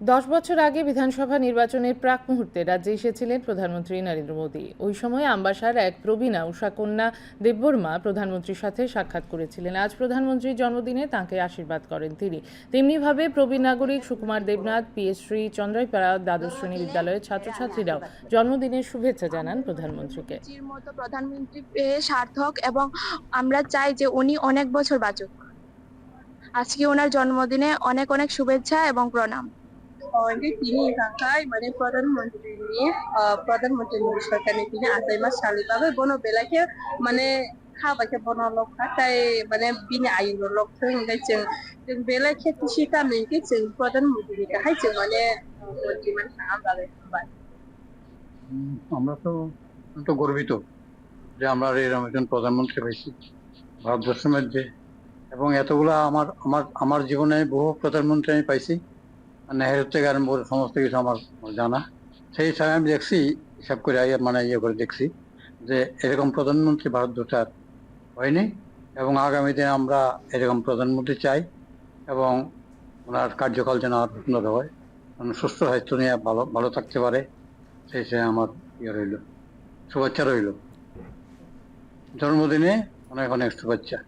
দশ বছর আগে বিধানসভা নির্বাচনের প্রাক মুহূর্তে রাজ্যে এসেছিলেন প্রধানমন্ত্রী নরেন্দ্র মোদী। ওই সময় আম্বাসার এক প্রবীণা উষাকন্যা দেববর্মা প্রধানমন্ত্রীর সাথে সাক্ষাৎ করেছিলেন। আজ প্রধানমন্ত্রীর জন্মদিনে তাঁকে আশীর্বাদ করেন তিনি। তেমনিভাবে প্রবীণ নাগরিক সুকুমার দেবনাথ পিএসশ্রী চন্দ্রাইপাড়া দ্বাদশ শ্রেণি বিদ্যালয়ের ছাত্রছাত্রীরাও জন্মদিনের শুভেচ্ছা জানান প্রধানমন্ত্রীকে। প্রধানমন্ত্রী সার্থক এবং আমরা চাই যে উনি অনেক বছর বাঁচুক। আজকে ওনার জন্মদিনে অনেক অনেক শুভেচ্ছা এবং প্রণাম। যে তিনি এখানকার মানে প্রধানমন্ত্রী প্রধানমন্ত্রী মোদী সরকার নিয়ে বেলাকে মানে খাবাকে বনো লোক তাই মানে লোক বেলা খেতে মেয়েকে প্রধানমন্ত্রী কাহাই মানে মন্ত্রী মানে আমরা তো গর্বিত যে আমরা এরকম একজন প্রধানমন্ত্রী পাইছি ভারতবর্ষের মধ্যে। এবং এতগুলো আমার আমার আমার জীবনে বহু প্রধানমন্ত্রী আমি পাইছি। নেহেরু থেকে সমস্ত কিছু আমার জানা। সেই হিসাবে আমি দেখছি, হিসাব করে মানে ইয়ে করে দেখছি যে এরকম প্রধানমন্ত্রী ভারতবর্ষে আর হয়নি এবং আগামী দিনে আমরা এরকম প্রধানমন্ত্রী চাই এবং ওনার কার্যকাল যেন আর উন্নত হয় সুস্থ স্বাস্থ্য নিয়ে ভালো ভালো থাকতে পারে, সেই সে আমার ইয়ে রইল, শুভেচ্ছা রইল। জন্মদিনে অনেক অনেক শুভেচ্ছা।